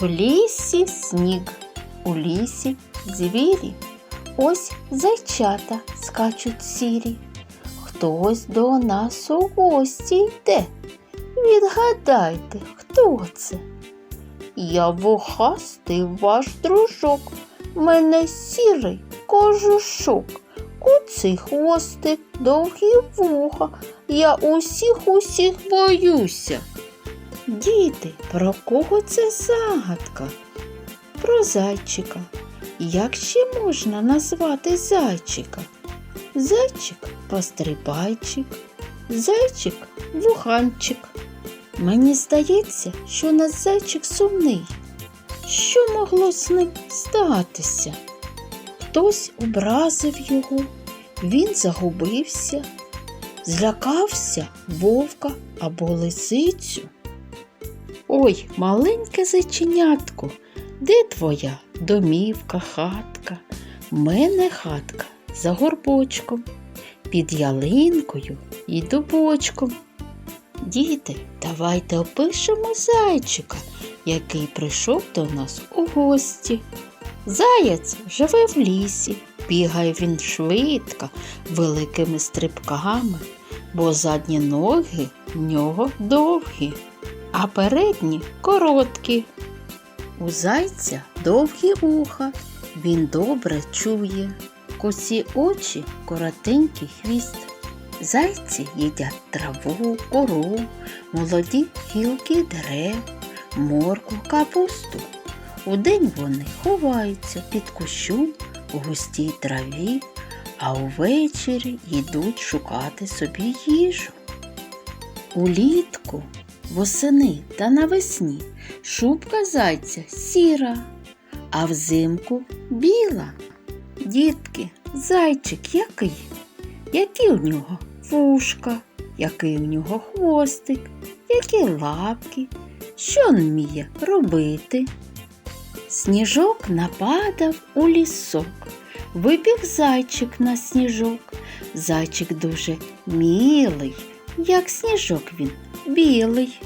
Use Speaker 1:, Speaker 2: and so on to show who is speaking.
Speaker 1: В лісі сніг, у лісі звірі. Ось зайчата скачуть сірі. Хтось до нас у гості йде. Відгадайте, хто це? Я вухастий ваш дружок, мене сірий кожушок, куций хвостик, довгі вуха, я усіх усіх боюся. Діти, про кого це загадка? Про зайчика. Як ще можна назвати зайчика? Зайчик пострибайчик, зайчик вуханчик. Мені здається, що на зайчик сумний. Що могло з ним статися? Хтось образив його, він загубився, злякався вовка або лисицю. Ой, маленьке зайченятко, де твоя домівка, хатка? Мене хатка за горбочком, під ялинкою і дубочком. Діти, давайте опишемо зайчика, який прийшов до нас у гості. Заяць живе в лісі, бігає він швидко, великими стрибками, бо задні ноги в нього довгі, а передні короткі. У зайця довгі вуха, він добре чує, косі очі, коротенький хвіст. Зайці їдять траву, кору, молоді гілки дерев, моркву, капусту. Удень вони ховаються під кущу у густій траві, а увечері йдуть шукати собі їжу. Улітку, восени та навесні шубка зайця сіра, а взимку біла. Дітки, зайчик який? Які у нього вушка, який у нього хвостик, які лапки, що він вміє робити. Сніжок нападав у лісок, вибіг зайчик на сніжок. Зайчик дуже мілий, як сніжок він білий.